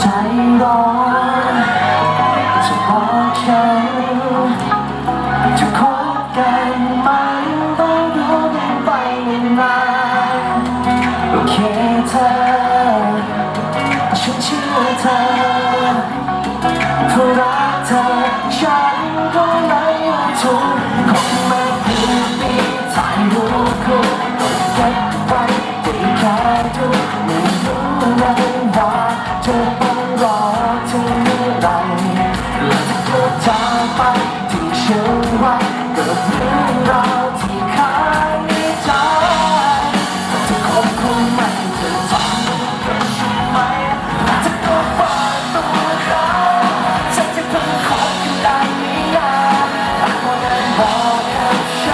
ใจร้อนจะบอกเขาจะคบกันไหมต้องดูกันไปนาโอเคเธอฉันเชื่อเธอเธอรักเธอฉันก็เลยทุก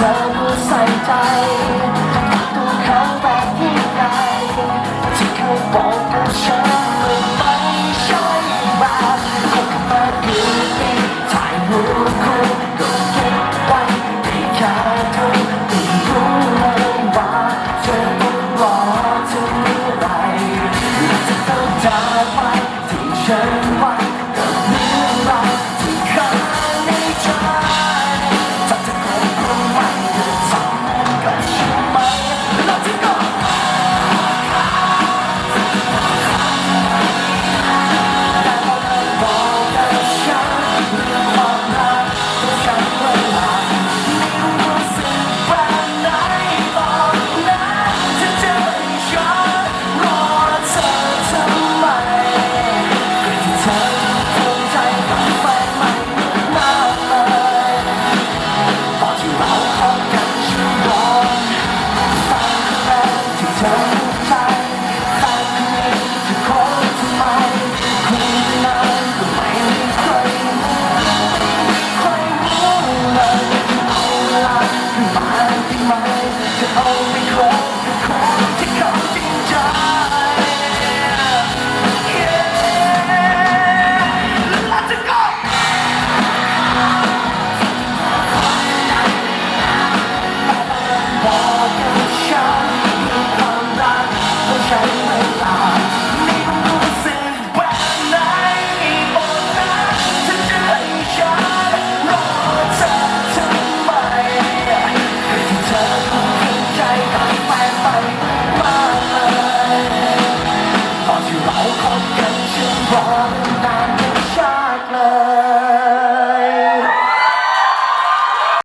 ธอผู้ใส่ใจตัวเขาแบบที่ใดที่เขาบอกกับฉัน far